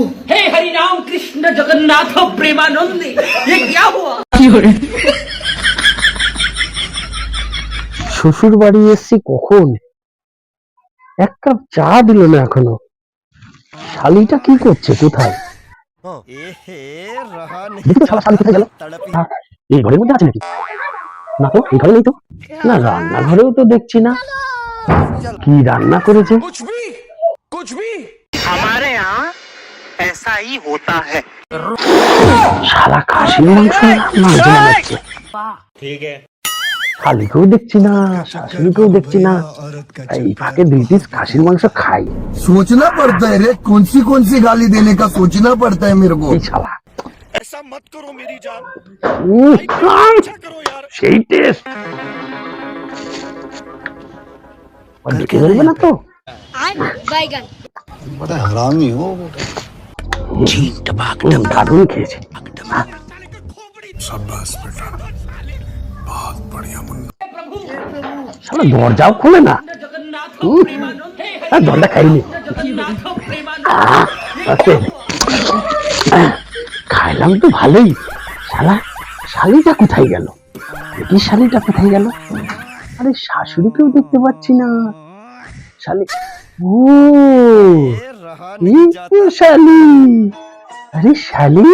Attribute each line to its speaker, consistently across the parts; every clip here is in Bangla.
Speaker 1: हे हरि राम कृष्ण जगन्नाथ प्रेमानंद ये क्या हुआ
Speaker 2: শ্বশুর বাড়ি এসছি কখন এক কাপ চা দিল না এখনো শালিটা কি করছে কোথায়
Speaker 3: এহে রহা
Speaker 2: দেখি তো শালা শালি কোথায় গেল
Speaker 3: তড়পি
Speaker 2: আহ, এই ঘরের মধ্যে আছে নাকি না তো এই ঘরে নেই তো না রান্নাঘরেও তো দেখছি না কি রান্না করেছে
Speaker 4: कुछ भी कुछ भी
Speaker 5: हमारे यहाँ ऐसा ही होता है
Speaker 2: শালা খাসির মাংস রান্না হয়েছে মনে হচ্ছে শালিকেও দেখছি না শাশুড়িকেও দেখছি না এই ফাঁকে দুই পিস খাসির মাংস খাই
Speaker 6: सोचना पड़ता है रे कौन सी कौन सी गाली देने का सोचना पड़ता है मेरे को
Speaker 2: এই শালা
Speaker 3: ऐसा मत करो मेरी जान
Speaker 2: উম, আহ,
Speaker 3: अच्छा करो यार
Speaker 2: সেই টেস্ট দেখে বলবে না তো
Speaker 7: बैगन
Speaker 6: बड़ा हरामी हो
Speaker 2: দরজাও খুলে না। দরজা খাইনি। খাইলাম তো ভালোই। শালা শালিটা কোথায় গেল? কি শালিটা কোথায় গেল। আরে শাশুড়িকেও দেখতে পাচ্ছি না। শালি ও শালি। আরে শালি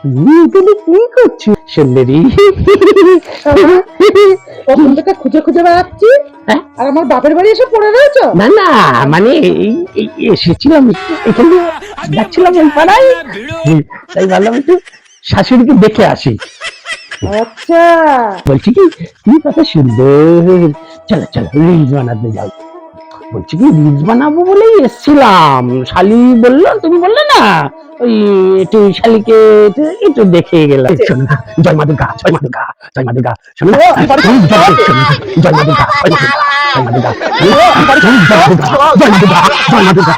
Speaker 2: তুমি এখানে কি করছ? সুন্দরী
Speaker 8: প্রথম খুঁজে খুঁজে বেড়াচ্ছি? আর আমার বাপের বাড়ি এসে পড়ে রয়েছো?
Speaker 2: না না মানে এই এই এসেছিলাম এখানে যাচ্ছিলাম ওই পাড়ায়। তাই ভাবলাম একটু শাশুড়িকে দেখে আসি।
Speaker 8: আচ্ছা।
Speaker 2: বলছি কি তুমি কত সুন্দর চলো চলো রিলস বানাতে যাও। বলছি কি রিলস বানাবো বলেই এসছিলাম শালি বলল তুমি বললে না ওই একটু শালিকে একটু- একটু দেখে গেলাম শোনো না, জয় মা দুর্গা জয় মা দুর্গা জয় মা দুর্গা শোনো না, জয় মা দুর্গা জয় মা দুর্গা জয় মা দুর্গা জয় মা দুর্গা জয় মা দুর্গা জয় মা দুর্গা